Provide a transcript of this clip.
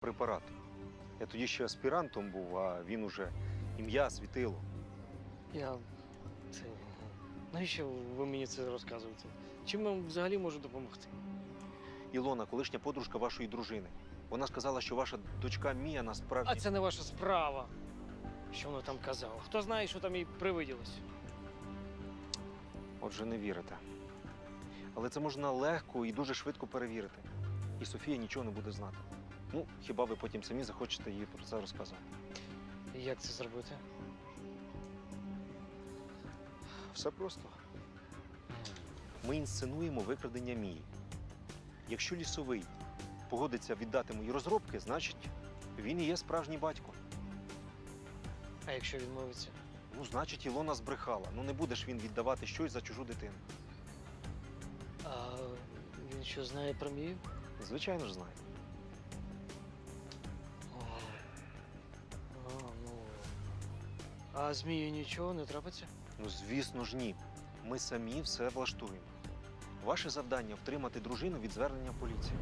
препарат. Я тоді ще аспірантом був, а він уже ім'я світило. Я. Це. Навіщо ви мені це розказуєте? Чим я вам взагалі можу допомогти? Ілона, колишня подружка вашої дружини. Вона сказала, що ваша дочка Мія насправді. А це не ваша справа. Що вона там казала? Хто знає, що там їй привиділось? Отже, не вірите. Але це можна легко і дуже швидко перевірити. І Софія нічого не буде знати. Ну, хіба ви потім самі захочете їй про це розказати? І Як це зробити? Все просто. Ми інсценуємо викрадення Мії. Якщо лісовий погодиться віддати мої розробки, значить він і є справжній батько. А якщо відмовиться? Ну, значить, Ілона збрехала. Ну не будеш він віддавати щось за чужу дитину. А він що знає про Мію? Звичайно ж знає. А змії нічого не трапиться? Ну, звісно ж, ні. Ми самі все влаштуємо. Ваше завдання втримати дружину від звернення в поліцію.